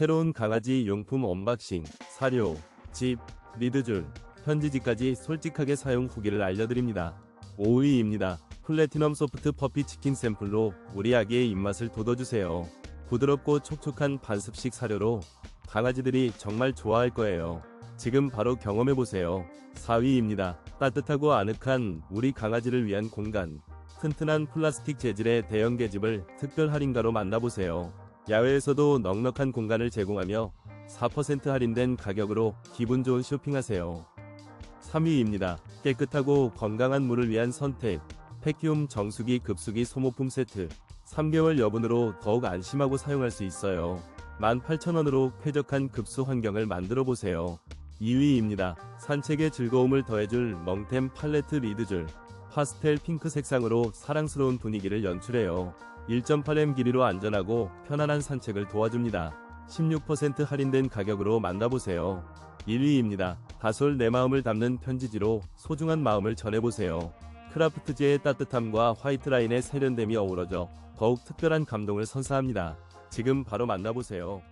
새로운 강아지 용품 언박싱, 사료, 집, 리드줄, 편지지까지 솔직하게 사용 후기를 알려드립니다. 5위입니다. 플래티넘 소프트 퍼피 치킨 샘플로 우리 아기의 입맛을 돋워주세요. 부드럽고 촉촉한 반습식 사료로 강아지들이 정말 좋아할 거예요. 지금 바로 경험해보세요. 4위입니다. 따뜻하고 아늑한 우리 강아지를 위한 공간. 튼튼한 플라스틱 재질의 대형 계집을 특별 할인가로 만나보세요. 야외에서도 넉넉한 공간을 제공하며 4% 할인된 가격으로 기분 좋은 쇼핑하세요. 3위입니다. 깨끗하고 건강한 물을 위한 선택. 폐큐움 정수기 급수기 소모품 세트. 3개월 여분으로 더욱 안심하고 사용할 수 있어요. 18,000원으로 쾌적한 급수 환경을 만들어 보세요. 2위입니다. 산책의 즐거움을 더해줄 멍템 팔레트 리드줄. 파스텔 핑크 색상으로 사랑스러운 분위기를 연출해요. 1.8m 길이로 안전하고 편안한 산책을 도와줍니다. 16% 할인된 가격으로 만나보세요. 1위입니다. 다솔 내 마음을 담는 편지지로 소중한 마음을 전해보세요. 크라프트지의 따뜻함과 화이트라인의 세련됨이 어우러져 더욱 특별한 감동을 선사합니다. 지금 바로 만나보세요.